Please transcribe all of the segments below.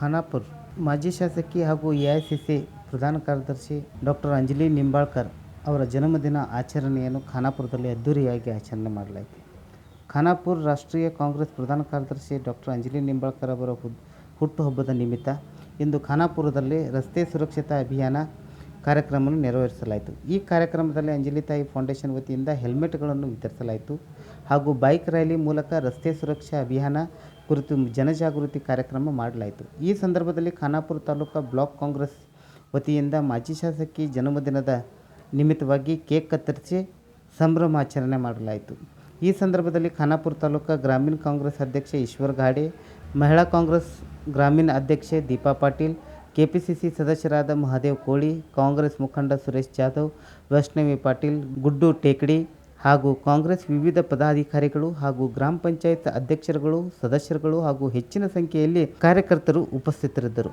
ಖಾನಾಪುರ್ ಮಾಜಿ ಶಾಸಕಿ ಹಾಗೂ ಎ ಐ ಸಿ ಸಿ ಪ್ರಧಾನ ಕಾರ್ಯದರ್ಶಿ ಡಾಕ್ಟರ್ ಅಂಜಲಿ ನಿಂಬಾಳ್ಕರ್ ಅವರ ಜನ್ಮದಿನ ಆಚರಣೆಯನ್ನು ಖಾನಾಪುರದಲ್ಲಿ ಅದ್ದೂರಿಯಾಗಿ ಆಚರಣೆ ಮಾಡಲಾಯಿತು. ಖಾನಾಪುರ್ ರಾಷ್ಟ್ರೀಯ ಕಾಂಗ್ರೆಸ್ ಪ್ರಧಾನ ಕಾರ್ಯದರ್ಶಿ ಡಾಕ್ಟರ್ ಅಂಜಲಿ ನಿಂಬಾಳ್ಕರ್ ಅವರ ಹುಟ್ಟುಹಬ್ಬದ ನಿಮಿತ್ತ ಇಂದು ಖಾನಾಪುರದಲ್ಲಿ ರಸ್ತೆ ಸುರಕ್ಷತಾ ಅಭಿಯಾನ ಕಾರ್ಯಕ್ರಮವನ್ನು ನೆರವೇರಿಸಲಾಯಿತು. ಈ ಕಾರ್ಯಕ್ರಮದಲ್ಲಿ ಅಂಜಲಿ ತಾಯಿ ಫೌಂಡೇಶನ್ ವತಿಯಿಂದ ಹೆಲ್ಮೆಟ್ಗಳನ್ನು ವಿತರಿಸಲಾಯಿತು ಹಾಗೂ ಬೈಕ್ ರ್ಯಾಲಿ ಮೂಲಕ ರಸ್ತೆ ಸುರಕ್ಷಾ ಅಭಿಯಾನ ಕುರಿತು ಜನಜಾಗೃತಿ ಕಾರ್ಯಕ್ರಮ ಮಾಡಲಾಯಿತು. ಈ ಸಂದರ್ಭದಲ್ಲಿ ಖಾನಾಪುರ ತಾಲೂಕು ಬ್ಲಾಕ್ ಕಾಂಗ್ರೆಸ್ ವತಿಯಿಂದ ಮಾಜಿ ಶಾಸಕಿ ಜನ್ಮದಿನದ ನಿಮಿತ್ತವಾಗಿ ಕೇಕ್ ಕತ್ತರಿಸಿ ಸಂಭ್ರಮಾಚರಣೆ ಮಾಡಲಾಯಿತು. ಈ ಸಂದರ್ಭದಲ್ಲಿ ಖಾನಾಪುರ ತಾಲೂಕು ಗ್ರಾಮೀಣ ಕಾಂಗ್ರೆಸ್ ಅಧ್ಯಕ್ಷ ಈಶ್ವರ್ ಗಾಡೆ, ಮಹಿಳಾ ಕಾಂಗ್ರೆಸ್ ಗ್ರಾಮೀಣ ಅಧ್ಯಕ್ಷೆ ದೀಪಾ ಪಾಟೀಲ್, ಕೆಪಿಸಿಸಿ ಸದಸ್ಯರಾದ ಮಹಾದೇವ್ ಕೋಳಿ, ಕಾಂಗ್ರೆಸ್ ಮುಖಂಡ ಸುರೇಶ್ ಜಾಧವ್, ವೈಷ್ಣವಿ ಪಾಟೀಲ್, ಗುಡ್ಡು ಟೇಕಡಿ ಹಾಗೂ ಕಾಂಗ್ರೆಸ್ ವಿವಿಧ ಪದಾಧಿಕಾರಿಗಳು ಹಾಗೂ ಗ್ರಾಮ ಪಂಚಾಯತ್ ಅಧ್ಯಕ್ಷರುಗಳು ಸದಸ್ಯರುಗಳು ಹಾಗೂ ಹೆಚ್ಚಿನ ಸಂಖ್ಯೆಯಲ್ಲಿ ಕಾರ್ಯಕರ್ತರು ಉಪಸ್ಥಿತರಿದ್ದರು.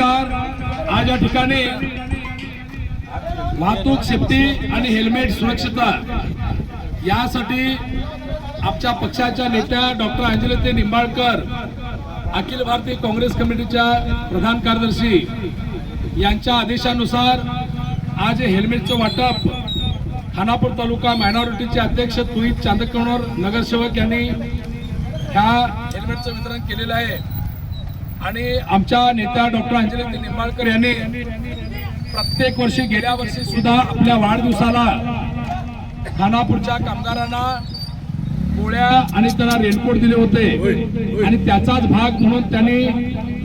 नमस्कार. आज या ठिकाणी वाहतूक सेफ्टी आणि हेल्मेट सुरक्षता यासाठी आमच्या पक्षाच्या नेत्या डॉक्टर अंजलिते निंबाळकर अखिल भारतीय काँग्रेस कमिटीच्या प्रधान कार्यदर्शी यांच्या आदेशानुसार आज हेल्मेटचं वाटप खानापूर तालुका मायनॉरिटीचे अध्यक्ष तुहित चांदकवणर नगरसेवक यांनी ह्या हेल्मेटचं वितरण केलेलं आहे. आणि आमच्या नेत्या डॉक्टर अंजली निंबाळकर यांनी प्रत्येक वर्षी गेल्या वर्षी सुद्धा आपल्या वाढदिवसाला खानापूरच्या कामगारांना गोळ्या आणि त्यांना रेनकोट दिले होते. आणि त्याचाच भाग म्हणून त्यांनी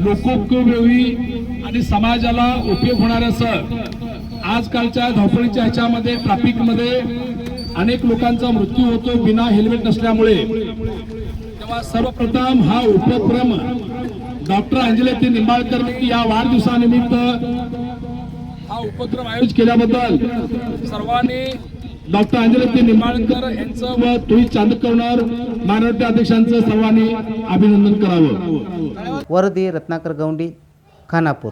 लोकोपयोगी आणि समाजाला उपयोग होणार असं आजकालच्या धावपळीच्या ह्याच्यामध्ये ट्रॅफिकमध्ये अनेक लोकांचा मृत्यू होतो बिना हेल्मेट नसल्यामुळे. तेव्हा सर्वप्रथम हा उपक्रम डॉक्टर अंजलेती निंबाळकर या वाढदिवसानिमित्त हा उपक्रम आयोजित केल्याबद्दल सर्वांनी डॉक्टर अंजलेती निंबाळकर यांचं व तुही चांदकवणार मानवते अध्यक्षांचं सर्वांनी अभिनंदन करावं. वरदी रत्नाकर गौंडी खानापूर.